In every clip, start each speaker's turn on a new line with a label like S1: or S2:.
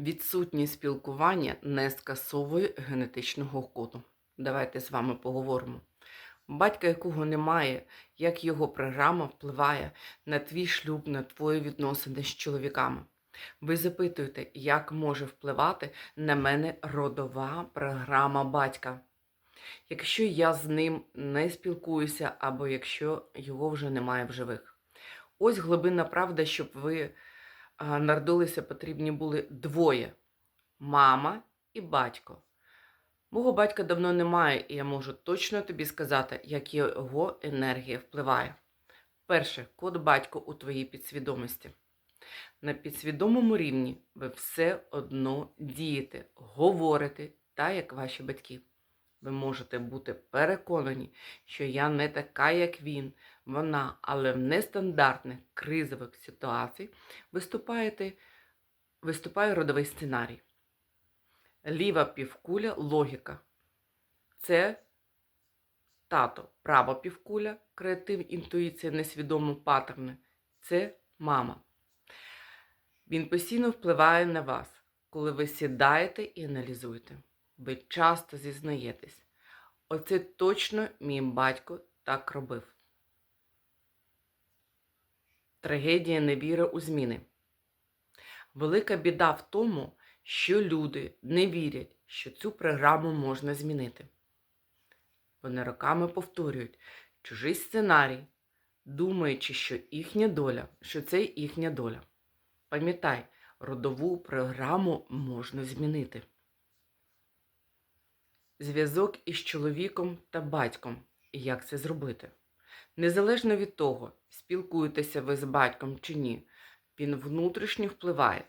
S1: Відсутність спілкування не скасовує генетичного коду. Давайте з вами поговоримо. Батька, якого немає, як його програма впливає на твій шлюб, на твої відносини з чоловіками. Ви запитуєте, як може впливати на мене родова програма батька. Якщо я з ним не спілкуюся, або якщо його вже немає в живих. Ось глибинна правда, щоб ви народилися, потрібні були двоє мама і батько. Мого батька давно немає, і я можу точно тобі сказати, як його енергія впливає. Перше, код батько у твоїй підсвідомості. На підсвідомому рівні ви все одно дієте, говорите так, як ваші батьки. Ви можете бути переконані, що я не така, як він, вона, але в нестандартних кризових ситуаціях виступає родовий сценарій. Ліва півкуля логіка. Це тато, права півкуля, креатив, інтуїція, несвідомі паттерни. Це мама. Він постійно впливає на вас, коли ви сідаєте і аналізуєте. Ви часто зізнаєтесь. Оце точно мій батько так робив. Трагедія невіри у зміни. Велика біда в тому, що люди не вірять, що цю програму можна змінити. Вони роками повторюють чужий сценарій, думаючи, що їхня доля, що це їхня доля. Пам'ятай, родову програму можна змінити. Зв'язок із чоловіком та батьком. І як це зробити? Незалежно від того, спілкуєтеся ви з батьком чи ні, він внутрішньо впливає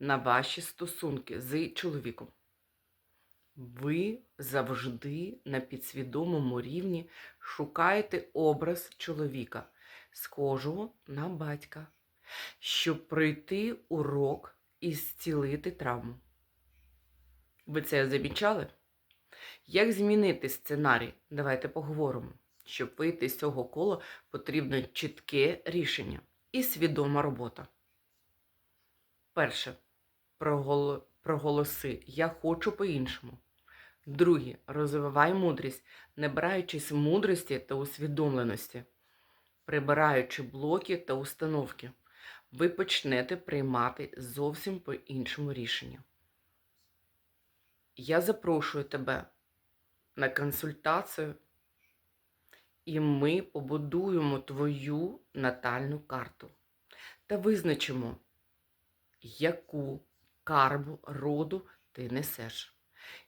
S1: на ваші стосунки з чоловіком. Ви завжди на підсвідомому рівні шукаєте образ чоловіка, схожого на батька, щоб пройти урок і зцілити травму. Ви це замічали? Як змінити сценарій? Давайте поговоримо. Щоб вийти з цього кола, потрібно чітке рішення і свідома робота. Перше. Прогол- Проголоси Я хочу по-іншому. Друге. Розвивай мудрість, набираючись мудрості та усвідомленості, прибираючи блоки та установки, ви почнете приймати зовсім по-іншому рішення. Я запрошую тебе на консультацію, і ми побудуємо твою натальну карту та визначимо, яку карбу роду ти несеш,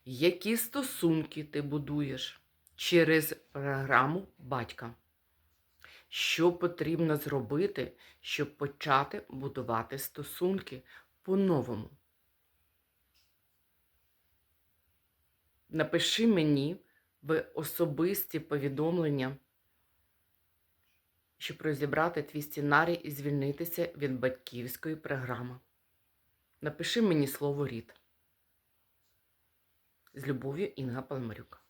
S1: які стосунки ти будуєш через програму батька. Що потрібно зробити, щоб почати будувати стосунки по-новому? Напиши мені в особисті повідомлення, щоб розібрати твій сценарій і звільнитися від батьківської програми. Напиши мені слово рід. З любов'ю Інга Палмарюк.